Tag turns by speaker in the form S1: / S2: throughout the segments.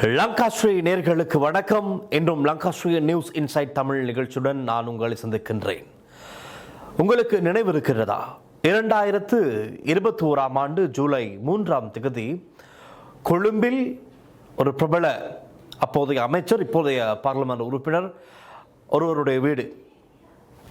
S1: லங்காஸ்ரீ நேர்களுக்கு வணக்கம். என்றும் லங்காஸ்ரீ நியூஸ் இன்சைட் தமிழ் நிகழ்ச்சியுடன் நான் உங்களை சந்திக்கின்றேன். உங்களுக்கு நினைவிருக்கிறதா? இரண்டாயிரத்து இருபத்தி ஓராம் ஆண்டு ஜூலை மூன்றாம் திகதி கொழும்பில் ஒரு பிரபல அப்போதைய அமைச்சர் இப்போதைய பார்லிமெண்ட் உறுப்பினர் ஒருவருடைய வீடு.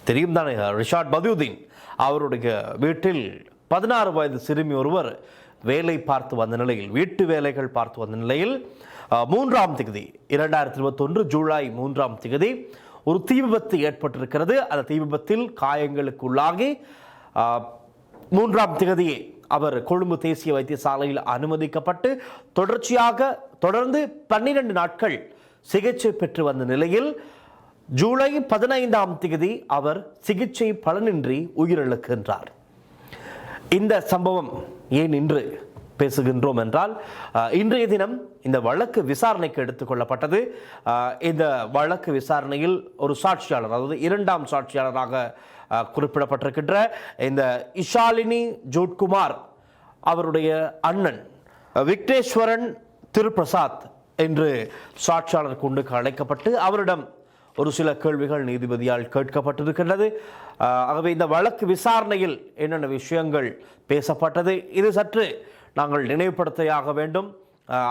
S1: தெரியும் தானே ரிஷாட் பதுதீன் அவருடைய வீட்டில் பதினாறு வயது சிறுமி ஒருவர் வேலை பார்த்து வந்த நிலையில் வீட்டு வேலைகள் பார்த்து வந்த நிலையில் மூன்றாம் திகதி இரண்டாயிரத்தி இருபத்தொன்று ஜூலை மூன்றாம் திகதி ஒரு தீ விபத்து ஏற்பட்டிருக்கிறது. அந்த தீ விபத்தில் காயங்களுக்கு உள்ளாகி மூன்றாம் திகதியே அவர் கொழும்பு தேசிய வைத்தியசாலையில் அனுமதிக்கப்பட்டு தொடர்ச்சியாக தொடர்ந்து பன்னிரண்டு நாட்கள் சிகிச்சை பெற்று வந்த நிலையில் ஜூலை பதினைந்தாம் தேதி அவர் சிகிச்சை பலனின்றி உயிரிழக்கின்றார். இந்த சம்பவம் ஏன் இன்று பேசுகின்றோம் என்றால் இன்றைய தினம் இந்த வழக்கு விசாரணைக்கு எடுத்துக்கொள்ளப்பட்டது இந்த வழக்கு விசாரணையில் ஒரு சாட்சியாளர் அதாவது இரண்டாம் சாட்சியாளராக குறிப்பிடப்பட்டிருக்கின்ற இந்த இஷாலினி ஜோட்குமார் அவருடைய அண்ணன் விக்டேஸ்வரன் விக்னேஸ்வரன் திருப்பிரசாத் என்று சாட்சியாளர் கொண்டுக்கு அழைக்கப்பட்டு அவரிடம் ஒரு சில கேள்விகள் நீதிபதியால் கேட்கப்பட்டிருக்கின்றது. ஆகவே இந்த வழக்கு விசாரணையில் என்னென்ன விஷயங்கள் பேசப்பட்டது? இது சற்று நாங்கள் நினைவுபடுத்தியாக வேண்டும்.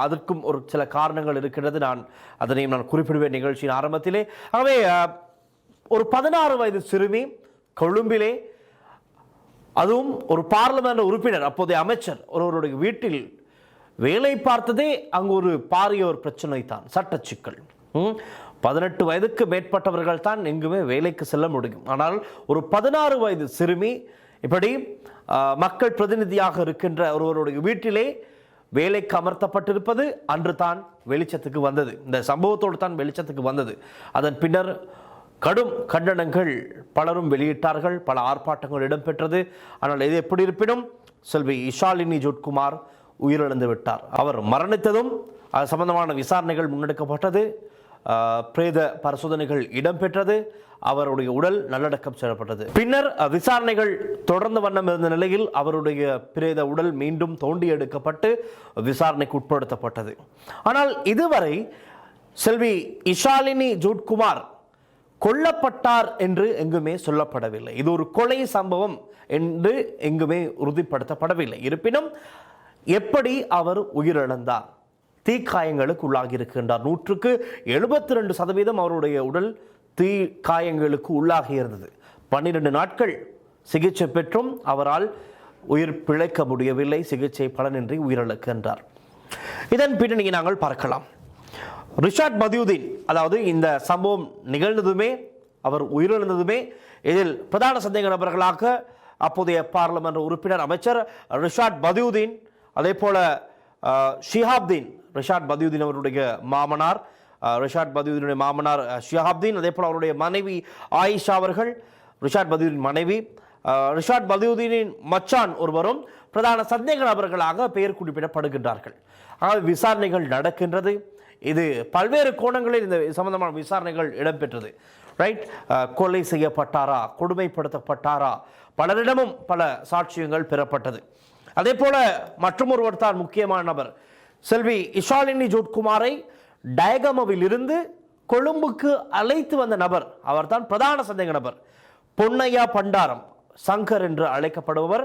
S1: அதற்கும் ஒரு சில காரணங்கள் இருக்கின்றது. நான் அதனையும் நான் குறிப்பிடுவேன் நிகழ்ச்சியின் ஆரம்பத்திலே. ஆகவே ஒரு பதினாறு வயது சிறுமி கொழும்பிலே அதுவும் ஒரு பார்லமெண்ட் உறுப்பினர் அப்போதைய அமைச்சர் ஒருவருடைய வீட்டில் வேலை பார்த்ததே அங்கு ஒரு பாரிய ஒரு பிரச்சனை தான் சட்ட சிக்கல். ம்? பதினெட்டு வயதுக்கு மேற்பட்டவர்கள் தான் எங்குமே வேலைக்கு செல்ல முடியும். ஆனால் ஒரு பதினாறு வயது சிறுமி இப்படி மக்கள் பிரதிநிதியாக இருக்கின்ற ஒருவருடைய வீட்டிலே வேலைக்கு அமர்த்தப்பட்டிருப்பது அன்று தான் வெளிச்சத்துக்கு வந்தது. இந்த சம்பவத்தோடு தான் வெளிச்சத்துக்கு வந்தது. அதன் பின்னர் கடும் கண்டனங்கள் பலரும் வெளியிட்டார்கள். பல ஆர்ப்பாட்டங்கள் இடம்பெற்றது. ஆனால் இது எப்படி இருப்பினும் செல்வி இஷாலினி ஜோட்குமார் உயிரிழந்து விட்டார். அவர் மரணித்ததும் அது சம்பந்தமான விசாரணைகள் முன்னெடுக்கப்பட்டது. பிரேத பரிசோதனைகள் இடம்பெற்றது. அவருடைய உடல் நல்லடக்கம் செய்யப்பட்டது. பின்னர் விசாரணைகள் தொடர்ந்த வண்ணம் இருந்த நிலையில் அவருடைய பிரேத உடல் மீண்டும் தோண்டி எடுக்கப்பட்டு விசாரணைக்கு உட்படுத்தப்பட்டது. ஆனால் இதுவரை செல்வி இஷாலினி ஜூட்குமார் கொல்லப்பட்டார் என்று எங்குமே சொல்லப்படவில்லை. இது ஒரு கொலை சம்பவம் என்று எங்குமே உறுதிப்படுத்தப்படவில்லை. இருப்பினும் எப்படி அவர் உயிரிழந்தார்? தீக்காயங்களுக்கு உள்ளாகி இருக்கின்றார் நூற்றுக்கு எழுபத்தி ரெண்டு சதவீதம் அவருடைய உடல் தீ காயங்களுக்கு உள்ளாகி இருந்தது. பன்னிரண்டு நாட்கள் சிகிச்சை பெற்றும் அவரால் உயிர் பிழைக்க முடியவில்லை. சிகிச்சை பலனின்றி உயிரிழக்கின்றார் இதன் பின்னணியை நாங்கள் பார்க்கலாம். ரிஷாட் மதியுதீன் அதாவது இந்த சம்பவம் நிகழ்ந்ததுமே அவர் உயிரிழந்ததுமே இதில் பிரதான சந்தேக நபர்களாக அப்போதைய பார்லமெண்ட் உறுப்பினர் அமைச்சர் ரிஷாட் பதியுதீன் அதே போல ஷிஹாப்தீன் ரிஷாட் பதியுதீன் அவருடைய மாமனார் ரிஷாட் பதியுதீனுடைய மாமனார் ஷியாப்தீன் அதே போல் அவருடைய மனைவி ஆயிஷா அவர்கள் ரிஷாட் பதியுதீன் மனைவி ரிஷாட் பதியுதீனின் மச்சான் ஒருவரும் பிரதான சந்தேக நபர்களாக பெயர் குறிப்பிடப்படுகின்றார்கள். ஆனால் விசாரணைகள் நடக்கின்றது. இது பல்வேறு கோணங்களில் இந்த சம்பந்தமான விசாரணைகள் இடம்பெற்றது. ரைட்? கொலை செய்யப்பட்டாரா? கொடுமைப்படுத்தப்பட்டாரா? பலரிடமும் பல சாட்சியங்கள் பெறப்பட்டது. அதே போல மற்றொருவர் தான் முக்கியமான நபர். செல்வி இஷாலினி ஜோட்குமாரை டயகமவில் இருந்து கொழும்புக்கு அழைத்து வந்த நபர் அவர்தான் பிரதான சந்தேக நபர் பொன்னையா பண்டாரம் சங்கர் என்று அழைக்கப்படுபவர்.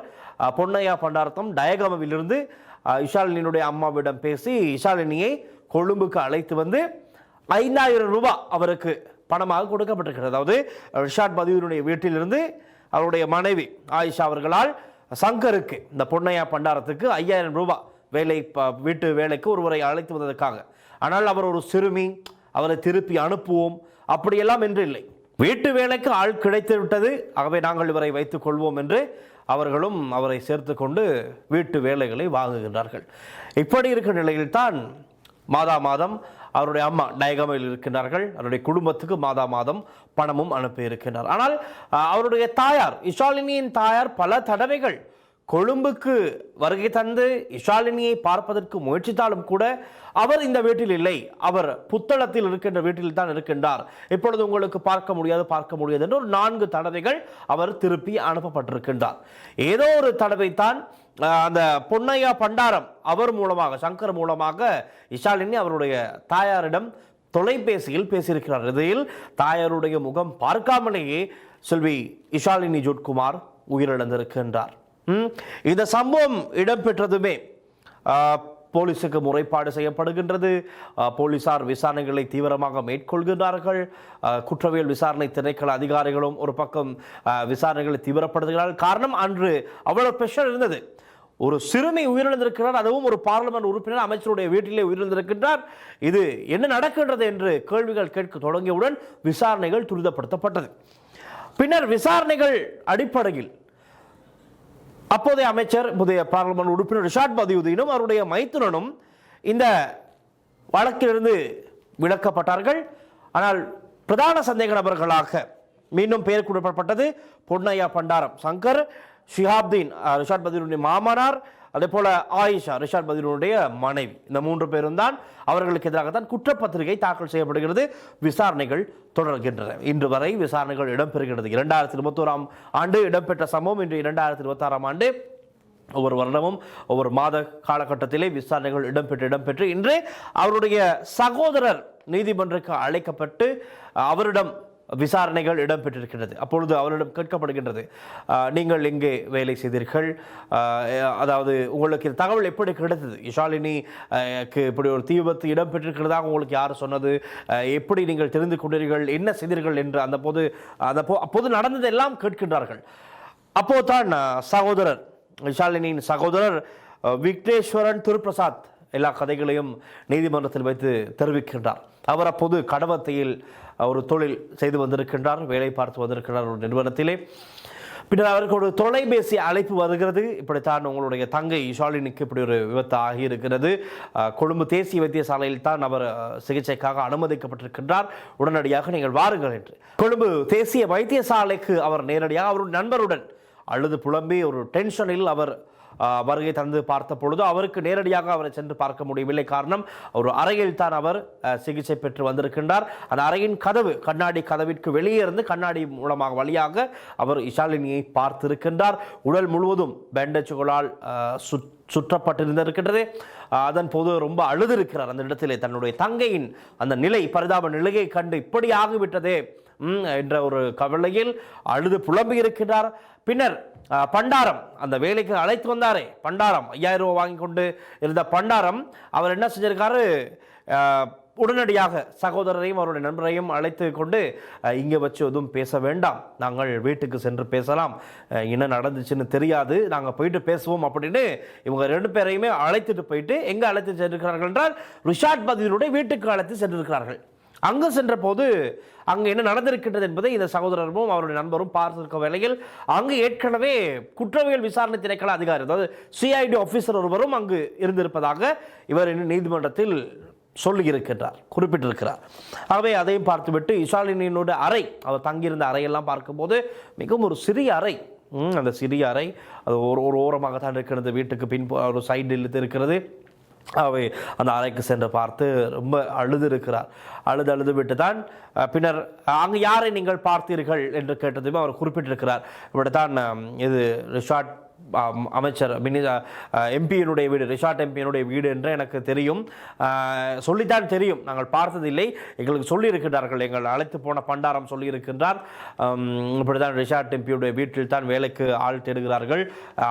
S1: பொன்னையா பண்டாரத்தம் டயகமவிலிருந்து இஷாலினியுடைய இஷாலினியினுடைய அம்மாவிடம் பேசி இஷாலினியை கொழும்புக்கு அழைத்து வந்து ஐந்தாயிரம் ரூபாய் அவருக்கு பணமாக கொடுக்கப்பட்டிருக்கிறது. அதாவது ரிஷாட் பதிவினுடைய வீட்டிலிருந்து அவருடைய மனைவி ஆயிஷா அவர்களால் சங்கருக்கு இந்த பொன்னையா பண்டாரத்துக்கு ஐயாயிரம் ரூபாய் வேலை வீட்டு வேலைக்கு ஒருவரை அழைத்து வந்ததுக்காக ஆனால் அவர் ஒரு சிறுமி அவரை திருப்பி அனுப்புவோம். அப்படியெல்லாம் என்று இல்லை. வீட்டு வேலைக்கு ஆள் கிடைத்து விட்டது. ஆகவே நாங்கள் இவரை வைத்துக் கொள்வோம் என்று அவர்களும் அவரை சேர்த்து கொண்டு வீட்டு வேலைகளை வாங்குகின்றார்கள். இப்படி இருக்கிற நிலையில்தான் மாதா மாதம் அவருடைய அம்மா டயகமையில் இருக்கின்றார்கள். அவருடைய குடும்பத்துக்கு மாதா மாதம் பணமும் அனுப்பி இருக்கின்றார். ஆனால் அவருடைய தாயார் இஷாலினியின் தாயார் பல தடவைகள் கொழும்புக்கு வருகை தந்து இஷாலினியை பார்ப்பதற்கு முயற்சித்தாலும் கூட அவர் இந்த வீட்டில் இல்லை. அவர் புத்தளத்தில் இருக்கின்ற வீட்டில் தான் இருக்கின்றார். இப்பொழுது உங்களுக்கு பார்க்க முடியாது பார்க்க முடியாது என்று ஒரு நான்கு தடவைகள் அவர் திருப்பி அனுப்பப்பட்டிருக்கின்றார். ஏதோ ஒரு தடவை தான் அந்த பொன்னையா பண்டாரம் அவர் மூலமாக சங்கர் மூலமாக இஷாலினி அவருடைய தாயாரிடம் தொலைபேசியில் பேசியிருக்கிறார். இதில் தாயாருடைய முகம் பார்க்காமலேயே செல்வி இஷாலினி ஜோட்குமார் உயிரிழந்திருக்கின்றார். இந்த சம்பவம் இடம்பெற்றதுமே போலீஸுக்கு முறைப்பாடு செய்யப்படுகின்றது. போலீசார் விசாரணைகளை தீவிரமாக மேற்கொள்கின்றார்கள். குற்றவியல் விசாரணை திணைக்கள அதிகாரிகளும் ஒரு பக்கம் விசாரணைகளை தீவிரப்படுத்துகிறார்கள். காரணம் அன்று அவ்வளோ ப்ரெஷர் இருந்தது. ஒரு சிறுமி உயிரிழந்திருக்கிறார். அதுவும் ஒரு பார்லிமெண்ட் உறுப்பினர் அமைச்சருடைய வீட்டிலே உயிரிழந்திருக்கின்றார். இது என்ன நடக்கின்றது என்று கேள்விகள் கேட்க தொடங்கியவுடன் விசாரணைகள் துரிதப்படுத்தப்பட்டது. பின்னர் விசாரணைகள் அடிப்படையில் அப்போதைய அமைச்சர் புதிய பாராளுமன்ற உறுப்பினர் ரிஷாட் பதியுதீனும் அவருடைய மைத்துனனும் இந்த வழக்கிலிருந்து விலக்கப்பட்டார்கள். ஆனால் பிரதான சந்தேக நபர்களாக மீண்டும் பெயர் குறிப்பிடப்பட்டது பொன்னையா பண்டாரம். சங்கர் ஷிஹாப்தீன் ரிஷாட் பதிலுடைய மாமனார் அதே போல ஆயிஷா ரிஷாட் பதிலுடைய மனைவி. இந்த மூன்று பேரும் தான் அவர்களுக்கு எதிராகத்தான் குற்றப்பத்திரிகை தாக்கல் செய்யப்படுகிறது. விசாரணைகள் தொடர்கின்றன. இன்று வரை விசாரணைகள் இடம்பெறுகிறது. இரண்டாயிரத்தி இருபத்தோராம் ஆண்டு இடம்பெற்ற சம்பவம் இன்று இரண்டாயிரத்தி இருபத்தாறாம் ஆண்டு ஒவ்வொரு வருடமும் ஒவ்வொரு மாத காலகட்டத்திலே விசாரணைகள் இடம்பெற்று இடம்பெற்று இன்று அவருடைய சகோதரர் நீதிமன்றக்கு அழைக்கப்பட்டு அவரிடம் விசாரணைகள் இடம்பெற்றிருக்கின்றது. அப்பொழுது அவரிடம் கேட்கப்படுகின்றது நீங்கள் எங்கே வேலை செய்தீர்கள்? அதாவது உங்களுக்கு இந்த தகவல் எப்படி கிடைத்தது? இஷாலினிக்கு இப்படி ஒரு தீ விபத்து இடம்பெற்றிருக்கிறதாக உங்களுக்கு யார் சொன்னது? எப்படி நீங்கள் தெரிந்து கொண்டீர்கள்? என்ன செய்தீர்கள்? என்று அந்த போது அந்த போ அப்போது நடந்ததெல்லாம் கேட்கின்றார்கள். அப்போது தான் சகோதரர் விஷாலினியின் சகோதரர் விக்னேஸ்வரன் திருப்பிரசாத் எல்லா கதைகளையும் நீதிமன்றத்தில் வைத்து தெரிவிக்கின்றார். அவர் அப்போது கடவத்தையில் ஒரு தொழில் செய்து வந்திருக்கின்றார் வேலை பார்த்து வந்திருக்கின்றார் ஒரு நிறுவனத்திலே. பின்னர் அவருக்கு ஒரு தொலைபேசி அழைப்பு வருகிறது. இப்படித்தான் உங்களுடைய தங்கை ஷாலினிக்கு இப்படி ஒரு விபத்து ஆகியிருக்கிறது. கொழும்பு தேசிய வைத்தியசாலையில் தான் அவர் சிகிச்சைக்காக அனுமதிக்கப்பட்டிருக்கின்றார். உடனடியாக நீங்கள் வாருங்கள் என்று. கொழும்பு தேசிய வைத்தியசாலைக்கு அவர் நேரடியாக அவருடைய நண்பருடன் அழுது புலம்பி ஒரு டென்ஷனில் அவர் வருகை தந்து பார்த்த பொழுது அவருக்கு நேரடியாக அவரை சென்று பார்க்க முடியவில்லை. காரணம் ஒரு அறையில் தான் அவர் சிகிச்சை பெற்று வந்திருக்கின்றார். அந்த அறையின் கதவு கண்ணாடி கதவிற்கு வெளியே இருந்து கண்ணாடி மூலமாக வழியாக அவர் இஷாலினியை பார்த்திருக்கின்றார். உடல் முழுவதும் பேண்டேஜுகளால் அஹ், சுற்றப்பட்டிருந்திருக்கின்றது. அதன் போது ரொம்ப அழுதிருக்கிறார். அந்த இடத்திலே தன்னுடைய தங்கையின் அந்த நிலை பரிதாப நிலையை கண்டு இப்படி ஆகிவிட்டதே என்ற ஒரு கவலையில் அழுது புலம்பி இருக்கிறார் பின்னர் பண்டாரம். அந்த வேலைக்கு அழைத்து வந்தாரே. பண்டாரம். ஐயாயிரம் ரூபா வாங்கி கொண்டு இருந்த பண்டாரம் அவர் என்ன செஞ்சிருக்காரு? உடனடியாக சகோதரரையும் அவருடைய நண்பரையும் அழைத்து கொண்டு இங்கே வச்சு எதுவும் பேச வேண்டாம். நாங்கள் வீட்டுக்கு சென்று பேசலாம். என்ன நடந்துச்சுன்னு தெரியாது. நாங்கள் போயிட்டு பேசுவோம் அப்படின்னு இவங்க ரெண்டு பேரையுமே அழைத்துட்டு போயிட்டு எங்கே அழைத்து சென்றிருக்கிறார்கள் என்றால் ரிஷாட் பதிலுடைய வீட்டுக்கு அழைத்து சென்றிருக்கிறார்கள். அங்கு சென்ற போது அங்கு என்ன நடந்திருக்கின்றது என்பதை இந்த சகோதரரும் அவருடைய நண்பரும் பார்த்திருக்க வேளையில் அங்கு ஏற்கனவே குற்றவியல் விசாரணை திணைக்கள அதிகாரி அதாவது சிஐடி ஆஃபீஸர் ஒருவரும் அங்கு இருந்திருப்பதாக இவர் நீதிமன்றத்தில் சொல்லியிருக்கின்றார் குறிப்பிட்டிருக்கிறார். ஆகவே அதையும் பார்த்துவிட்டு இஷாலினியினோட அறை அவர் தங்கியிருந்த அறையெல்லாம் பார்க்கும்போது மிகவும் ஒரு சிறிய அறை அந்த சிறிய அறை அது ஒரு ஒரு ஓரமாக தான் இருக்கிறது வீட்டுக்கு பின் ஒரு சைடில் இருக்கிறது. அவை அந்த அறைக்கு சென்று பார்த்து ரொம்ப அழுது இருக்கிறார் அழுது அழுது விட்டு தான் பின்னர் அங்கு யாரை நீங்கள் பார்த்தீர்கள்? என்று கேட்டதுமே அவர் குறிப்பிட்டிருக்கிறார். இப்படி தான் இது ரிஷாட் அமைச்சர் மினி எம்பியினுடைய வீடு ரிஷாட் எம்பியினுடைய வீடு என்று எனக்கு தெரியும். சொல்லித்தான் தெரியும். நாங்கள் பார்த்ததில்லை. எங்களுக்கு சொல்லியிருக்கிறார்கள். எங்கள் அழைத்து போன பண்டாரம் சொல்லியிருக்கின்றார். இப்படி தான் ரிஷாட் எம்பியுடைய வீட்டில் தான் வேலைக்கு ஆள் தேடுகிறார்கள்.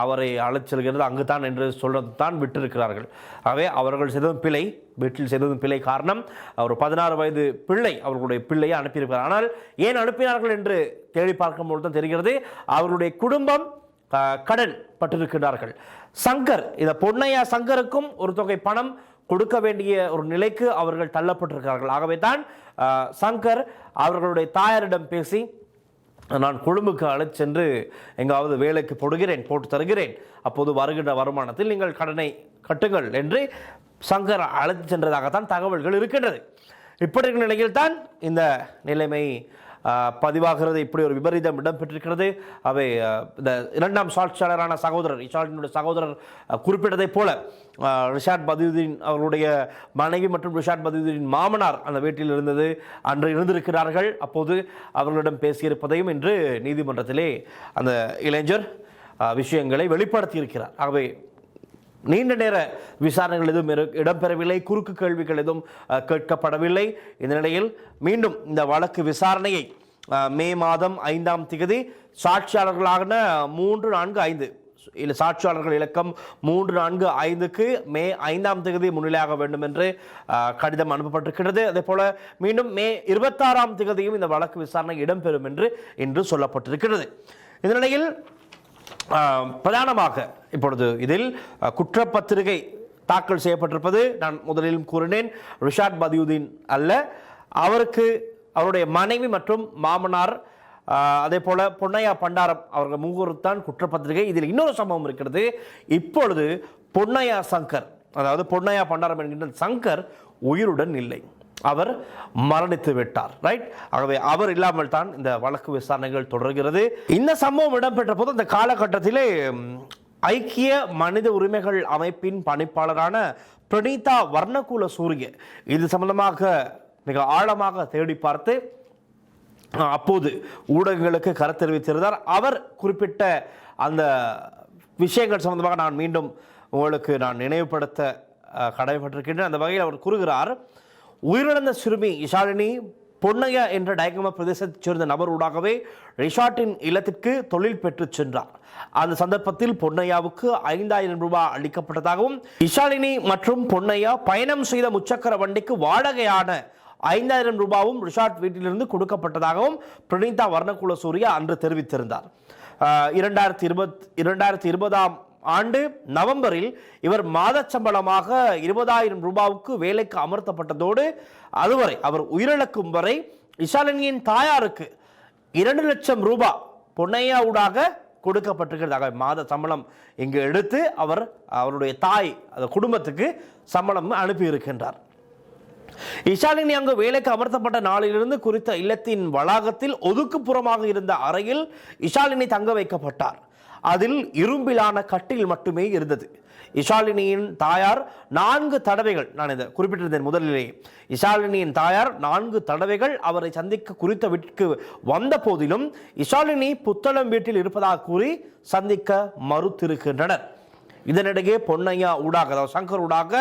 S1: அவரை அழைச்செல்கிறது அங்கு தான் என்று சொல்றது தான் விட்டிருக்கிறார்கள். ஆகவே அவர்கள் செய்ததும் பிழை. வீட்டில் செய்ததும் பிழை காரணம். ஒரு பதினாறு வயது பிள்ளை. அவர்களுடைய பிள்ளையை அனுப்பியிருக்கிறார். ஆனால் ஏன் அனுப்பினார்கள் என்று தேடி பார்க்கும்போது தான் தெரிகிறது. அவர்களுடைய குடும்பம் கடன் பட்டிருக்கிறார்கள் சங்கர் இதை பொன்னையா சங்கருக்கும் ஒரு தொகை பணம் கொடுக்க வேண்டிய ஒரு நிலைக்கு அவர்கள் தள்ளப்பட்டிருக்கிறார்கள். ஆகவே தான் சங்கர் அவர்களுடைய தாயாரிடம் பேசி நான் கொழும்புக்கு அழைச்சென்று சென்று எங்காவது வேலைக்கு போடுகிறேன் போட்டு தருகிறேன். அப்போது வருகின்ற வருமானத்தில் நீங்கள் கடனை கட்டுங்கள் என்று சங்கர் அழைத்து சென்றதாகத்தான் தகவல்கள் இருக்கின்றது. இப்படி இருக்கிற நிலையில் தான் இந்த நிலைமை பதிவாகிறது இப்படி ஒரு விபரீதம் இடம்பெற்றிருக்கிறது. அவை இந்த இரண்டாம் சாட்சியாளரான சகோதரர் இஷாலினுடைய சகோதரர் குறிப்பிட்டதைப் போல ரிஷாட் பதியுதீன் அவருடைய மனைவி மற்றும் ரிஷாட் பதியுதீன் மாமனார் அந்த வீட்டில் இருந்தது அன்று இருந்திருக்கிறார்கள். அப்போது அவர்களிடம் பேசியிருப்பதையும் இன்று நீதிமன்றத்திலே அந்த இளைஞர் விஷயங்களை வெளிப்படுத்தியிருக்கிறார். ஆகவே நீண்ட நேர விசாரணைகள் எதுவும் இடம்பெறவில்லை குறுக்கு கேள்விகள் எதுவும் கேட்கப்படவில்லை. இந்த நிலையில் மீண்டும் இந்த வழக்கு விசாரணையை மே மாதம் ஐந்தாம் திகதி சாட்சியாளர்களான மூன்று நான்கு ஐந்து இல்லை சாட்சியாளர்கள் இலக்கம் மூன்று நான்கு ஐந்துக்கு மே ஐந்தாம் தேதி முன்னிலையாக வேண்டும் என்று கடிதம் அனுப்பப்பட்டிருக்கிறது அதே போல மீண்டும் மே இருபத்தாறாம் தேதியும் இந்த வழக்கு விசாரணை இடம்பெறும் என்று இன்று சொல்லப்பட்டிருக்கிறது இந்த நிலையில் பிரதானமாக இப்பொழுது இதில் குற்றப்பத்திரிகை தாக்கல் செய்யப்பட்டிருப்பது நான் முதலிலும் கூறினேன். ரிஷாட் பதியுதீன் அல்ல. அவருக்கு அவருடைய மனைவி மற்றும் மாமனார் அதே போல் பொன்னையா பண்டாரம் அவர்கள் மூவருத்தான் குற்றப்பத்திரிகை. இதில் இன்னொரு சம்பவம் இருக்கிறது. இப்பொழுது பொன்னையா சங்கர் அதாவது பொன்னையா பண்டாரம் என்கின்ற சங்கர் உயிருடன் இல்லை. அவர் மரணித்து விட்டார் ரைட் ஆகவே அவர் இல்லாமல் தான் இந்த வழக்கு விசாரணைகள் தொடர்கிறது. இந்த சம்பவம் இடம்பெற்ற போது அந்த காலகட்டத்திலே ஐக்கிய மனித உரிமைகள் அமைப்பின் பணிப்பாளரான பிரணீதா வர்ணகுல சூரிய இது சம்பந்தமாக மிக ஆழமாக தேடி பார்த்து அப்போது ஊடகங்களுக்கு கருத்து தெரிவித்திருந்தார். அவர் குறிப்பிட்ட அந்த விஷயங்கள் சம்பந்தமாக நான் மீண்டும் உங்களுக்கு நான் நினைவுபடுத்த கடமைப்பட்டிருக்கின்றேன். அந்த வகையில் அவர் கூறுகிறார் உயிரிழந்த சிறுமி இஷாலினி பொன்னையா என்ற டயகம பிரதேசத்தைச் சேர்ந்த நபர் ஊடாகவே ரிஷாட்டின் இல்லத்திற்கு தொழில் பெற்று சென்றார். அந்த சந்தர்ப்பத்தில் பொன்னையாவுக்கு ஐந்தாயிரம் ரூபாய் அளிக்கப்பட்டதாகவும் இஷாலினி மற்றும் பொன்னையா பயணம் செய்த முச்சக்கர வண்டிக்கு வாடகையான ஐந்தாயிரம் ரூபாவும் ரிஷாட் வீட்டிலிருந்து கொடுக்கப்பட்டதாகவும் பிரணீதா வர்ணகுல சூர்யா அன்று தெரிவித்திருந்தார். இரண்டாயிரத்தி இருபத் இரண்டாயிரத்தி இருபதாம் ஆண்டு நவம்பரில் இவர் மாதச் சம்பளமாக இருபதாயிரம் ரூபாவுக்கு வேலைக்கு அமர்த்தப்பட்டதோடு அதுவரை அவர் உயிரிழக்கும் வரை இஷாலினியின் தாயாருக்கு இரண்டு லட்சம் ரூபாய் பொன்னையாவுடாக கொடுக்கப்பட்டிருக்கிறது. ஆக மாத சம்பளம் இங்கு எடுத்து அவர் அவருடைய தாய் அந்த குடும்பத்துக்கு சம்பளம் அனுப்பியிருக்கின்றார். இஷாலினி அங்கு வேலைக்கு அமர்த்தப்பட்ட நாளிலிருந்து குறித்த இல்லத்தின் வளாகத்தில் ஒதுக்குப்புறமாக இருந்த அறையில் இஷாலினி தங்க வைக்கப்பட்டார். அதில் இரும்பிலான கட்டில் மட்டுமே இருந்தது. இஷாலினியின் தாயார் நான்கு தடவைகள் நான் இதை குறிப்பிட்டிருந்தேன் முதலிலேயே இஷாலினியின் தாயார் நான்கு தடவைகள் அவரை சந்திக்க குறித்த வீட்டுக்கு வந்த போதிலும் இஷாலினி புத்தளம் வீட்டில் இருப்பதாக கூறி சந்திக்க மறுத்திருக்கின்றனர். இதனிடையே பொன்னையா ஊடாக அதாவது சங்கர் ஊடாக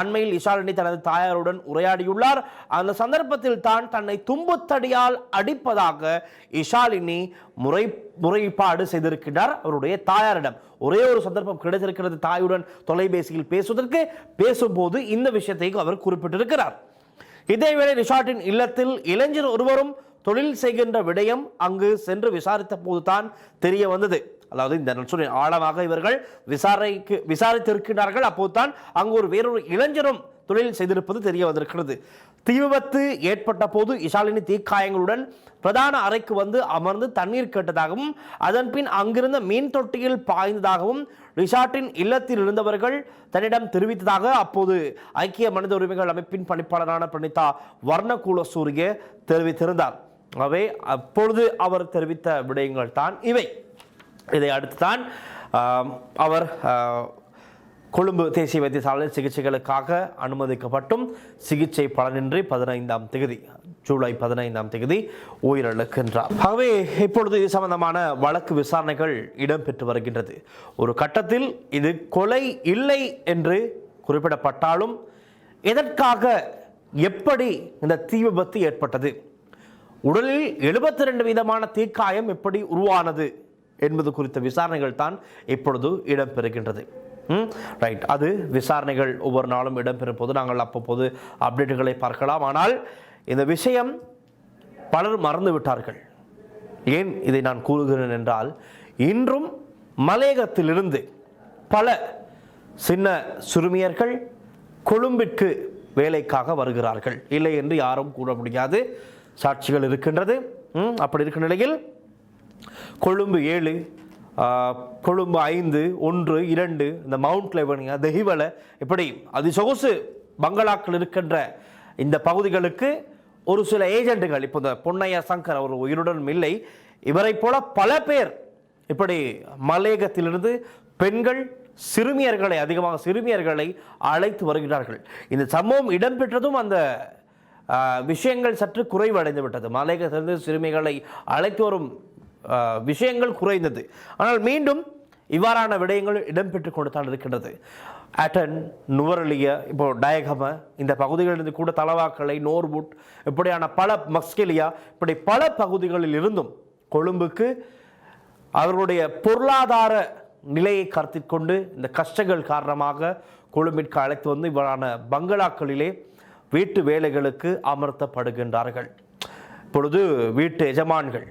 S1: அண்மையில் இஷாலினி தனது தாயாருடன் உரையாடியுள்ளார். அந்த சந்தர்ப்பத்தில் தான் தன்னை தும்புத்தடியால் அடிப்பதாக இஷாலினி முறை முறைப்பாடு செய்திருக்கிறார் அவருடைய தாயாரிடம். ஒரே ஒரு சந்தர்ப்பம் கிடைத்திருக்கிறது தாயுடன் தொலைபேசியில் பேசுவதற்கு. பேசும்போது இந்த விஷயத்தையும் அவர் குறிப்பிட்டிருக்கிறார். இதேவேளை ரிஷாட்டின் இல்லத்தில் இளைஞர் ஒருவரும் தொழில் செய்கின்ற விடயம் அங்கு சென்று விசாரித்த போதுதான் தெரிய வந்தது. அதாவது இந்த நன்சூரின் ஆழமாக இவர்கள் விசாரணைக்கு விசாரித்திருக்கிறார்கள் அப்போதுதான் அங்கு ஒரு வேறொரு இளைஞரும் தொழில் செய்திருப்பது தெரிய வந்திருக்கிறது. தீ விபத்து ஏற்பட்ட போது இஷாலினி தீக்காயங்களுடன் பிரதான அறைக்கு வந்து அமர்ந்து தண்ணீர் கேட்டதாகவும் அதன் பின் அங்கிருந்த மீன் தொட்டியில் பாய்ந்ததாகவும் ரிஷாட்டின் இல்லத்தில் இருந்தவர்கள் தன்னிடம் தெரிவித்ததாக அப்போது ஐக்கிய மனித உரிமைகள் அமைப்பின் பணிப்பாளரான பிரணிதா வர்ணகுல சூரிய தெரிவித்திருந்தார். அவை அப்பொழுது அவர் தெரிவித்த விடயங்கள் தான் இவை. இதை அடுத்து தான் அவர் கொழும்பு தேசிய வைத்தியசாலையில் சிகிச்சைகளுக்காக அனுமதிக்கப்பட்டும் சிகிச்சை பலனின்றி பதினைந்தாம் தேதி ஜூலை பதினைந்தாம் தேதி உயிரிழக்கின்றார். ஆகவே இப்பொழுது இது சம்பந்தமான வழக்கு விசாரணைகள் இடம்பெற்று வருகின்றது. ஒரு கட்டத்தில் இது கொலை இல்லை என்று குறிப்பிடப்பட்டாலும் எதற்காக எப்படி இந்த தீ விபத்து ஏற்பட்டது? உடலில் எழுபத்தி ரெண்டு விதமான தீக்காயம் எப்படி உருவானது? என்பது குறித்த விசாரணைகள் தான் இப்பொழுது இடம்பெறுகின்றது. ரைட் அது விசாரணைகள் ஒவ்வொரு நாளும் இடம்பெறும் போது நாங்கள் அப்பப்போது அப்டேட்டுகளை பார்க்கலாம். ஆனால் இந்த விஷயம் பலர் மறந்து விட்டார்கள். ஏன் இதை நான் கூறுகிறேன் என்றால் இன்றும் மலையகத்திலிருந்து பல சின்ன சிறுமியர்கள் கொழும்பிற்கு வேலைக்காக வருகிறார்கள். இல்லை என்று யாரும் கூற முடியாது. சாட்சிகள் இருக்கின்றது. ம், அப்படி இருக்கிற நிலையில் கொழும்பு ஏழு கொழும்பு ஐந்து ஒன்று இரண்டு இந்த மவுண்ட் லெவனியா தெஹிவல இப்படி அதிசொகுசு பங்களாக்கள் இருக்கின்ற இந்த பகுதிகளுக்கு ஒரு சில ஏஜென்ட்டுகள் இப்போ இந்த பொன்னையா சங்கர் அவர் உயிருடன் இல்லை இவரைப் போல பல பேர் இப்படி மலையகத்திலிருந்து பெண்கள் சிறுமியர்களை அதிகமாக சிறுமியர்களை அழைத்து வருகிறார்கள். இந்த சம்பவம் இடம்பெற்றதும் அந்த விஷயங்கள் சற்று குறைவடைந்து விட்டது மலையகத்திலிருந்து சிறுமிகளை அழைத்து வரும் விஷயங்கள் குறைந்தது. ஆனால் மீண்டும் இவ்வாறான விடயங்கள் இடம்பெற்று கொண்டு தான் இருக்கின்றது. ஆட்டன் நுவரலிய இப்போ டயகம இந்த பகுதிகளிலிருந்து கூட தலவாக்கலை நோர்வுட் இப்படியான பல மஸ்கெலியா இப்படி பல பகுதிகளில் இருந்தும் கொழும்புக்கு அவர்களுடைய பொருளாதார நிலையை கருத்திற்கொண்டு இந்த கஷ்டங்கள் காரணமாக கொழும்பிற்கு அழைத்து வந்து இவ்வாறான பங்களாக்களிலே வீட்டு வேலைகளுக்கு அமர்த்தப்படுகின்றார்கள். இப்பொழுது வீட்டு எஜமான்கள்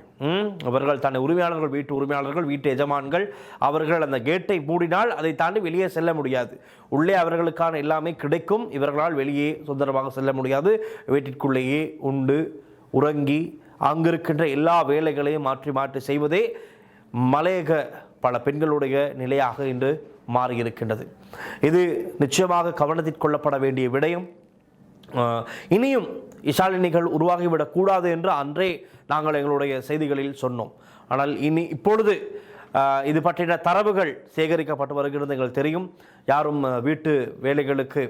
S1: அவர்கள் தன்னை உரிமையாளர்கள் வீட்டு உரிமையாளர்கள் வீட்டு எஜமான்கள் அவர்கள் அந்த கேட்டை மூடினால் அதை தாண்டி வெளியே செல்ல முடியாது. உள்ளே அவர்களுக்கான எல்லாமே கிடைக்கும். இவர்களால் வெளியே சுதந்திரமாக செல்ல முடியாது. வீட்டிற்குள்ளேயே உண்டு உறங்கி அங்கிருக்கின்ற எல்லா வேலைகளையும் மாற்றி மாற்றி செய்வதே மலையக பல பெண்களுடைய நிலையாக இன்று மாறியிருக்கின்றது. இது நிச்சயமாக கவனத்தில் கொள்ளப்பட வேண்டிய விடயம். இனியும் இஷாலினிகள் உருவாகிவிடக்கூடாது என்று அன்றே நாங்கள் எங்களுடைய செய்திகளில் சொன்னோம். ஆனால் இனி இப்பொழுது இது பற்றின தரவுகள் சேகரிக்கப்பட்டு வருகிறது எங்களுக்கு தெரியும். யாரும் வீட்டு வேலைகளுக்கு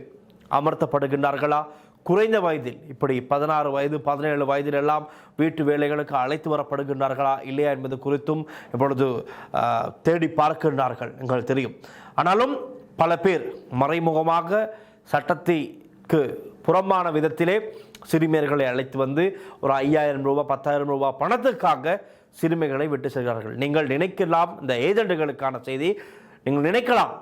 S1: அமர்த்தப்படுகின்றார்களா? குறைந்த வயதில் இப்படி பதினாறு வயது பதினேழு வயதில் எல்லாம் வீட்டு வேலைகளுக்கு அழைத்து வரப்படுகின்றார்களா? இல்லையா என்பது குறித்தும் இப்பொழுது தேடி பார்க்கின்றார்கள் எங்களுக்கு தெரியும். ஆனாலும் பல பேர் மறைமுகமாக சட்டத்திற்கு புறம்பான விதத்திலே சிறுமியர்களை அழைத்து வந்து ஒரு ஐயாயிரம் ரூபாய் பத்தாயிரம் ரூபாய் பணத்துக்காக சிறுமிகளை விட்டு செல்கிறார்கள். நீங்கள் நினைக்கலாம் இந்த ஏஜெண்டுகளுக்கான செய்தி நீங்கள் நினைக்கலாம்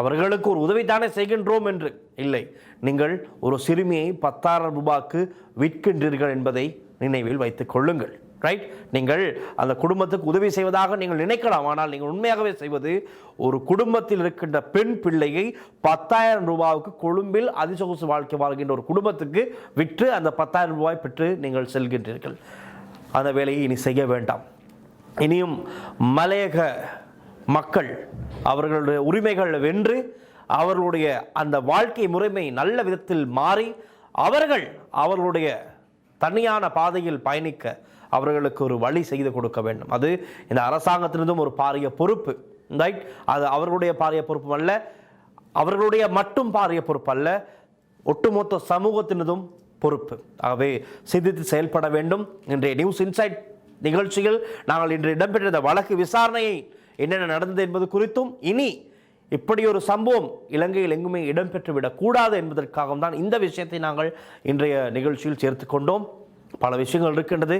S1: அவர்களுக்கு ஒரு உதவித்தானே செய்கின்றோம் என்று. இல்லை நீங்கள் ஒரு சிறுமியை பத்தாயிரம் ரூபாய்க்கு விற்கின்றீர்கள் என்பதை நினைவில் வைத்துக் கொள்ளுங்கள். ரைட் நீங்கள் அந்த குடும்பத்துக்கு உதவி செய்வதாக நீங்கள் நினைக்கலாம். ஆனால் நீங்கள் உண்மையாகவே செய்வது ஒரு குடும்பத்தில் இருக்கின்ற பெண் பிள்ளையை பத்தாயிரம் ரூபாவுக்கு கொழும்பில் அதிசொகுசு வாழ்க்கை வாழ்கின்ற ஒரு குடும்பத்துக்கு விற்று அந்த பத்தாயிரம் ரூபாய் பெற்று நீங்கள் செல்கின்றீர்கள். அந்த வேலையை இனி செய்ய வேண்டாம். இனியும் மலையக மக்கள் அவர்களுடைய உரிமைகள் வென்று அவர்களுடைய அந்த வாழ்க்கை முறைமை நல்ல விதத்தில் மாறி அவர்கள் அவர்களுடைய தனியான பாதையில் பயணிக்க அவர்களுக்கு ஒரு வழி செய்து கொடுக்க வேண்டும். அது இந்த அரசாங்கத்திலிருந்தும் ஒரு பாரிய பொறுப்பு. ரைட் அது அவர்களுடைய பாரிய பொறுப்பு அல்ல அவர்களுடைய மட்டும் பாரிய பொறுப்பு அல்ல ஒட்டுமொத்த சமூகத்தினதும் பொறுப்பு. ஆகவே சிந்தித்து செயல்பட வேண்டும். இன்றைய நியூஸ் இன்சைட் நிகழ்ச்சியில் நாங்கள் இன்று இடம்பெற்ற இந்த வழக்கு விசாரணையை என்னென்ன நடந்தது என்பது குறித்தும் இனி இப்படி ஒரு சம்பவம் இலங்கையில் எங்குமே இடம்பெற்று விடக்கூடாது என்பதற்காகவும் தான் இந்த விஷயத்தை நாங்கள் இன்றைய நிகழ்ச்சியில் சேர்த்து கொண்டோம். பல விஷயங்கள் இருக்கின்றது.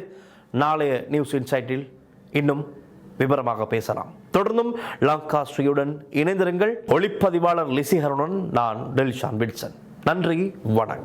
S1: நாளைய நியூஸ் இன்சைட்டில் இன்னும் விவரமாக பேசலாம். தொடர்ந்தும் லங்கா ஸ்ரீயுடன் இணைந்திருங்கள். ஒளிப்பதிவாளர் லிசிஹருடன் நான் டெல்ஷான் வில்சன். நன்றி வணக்கம்.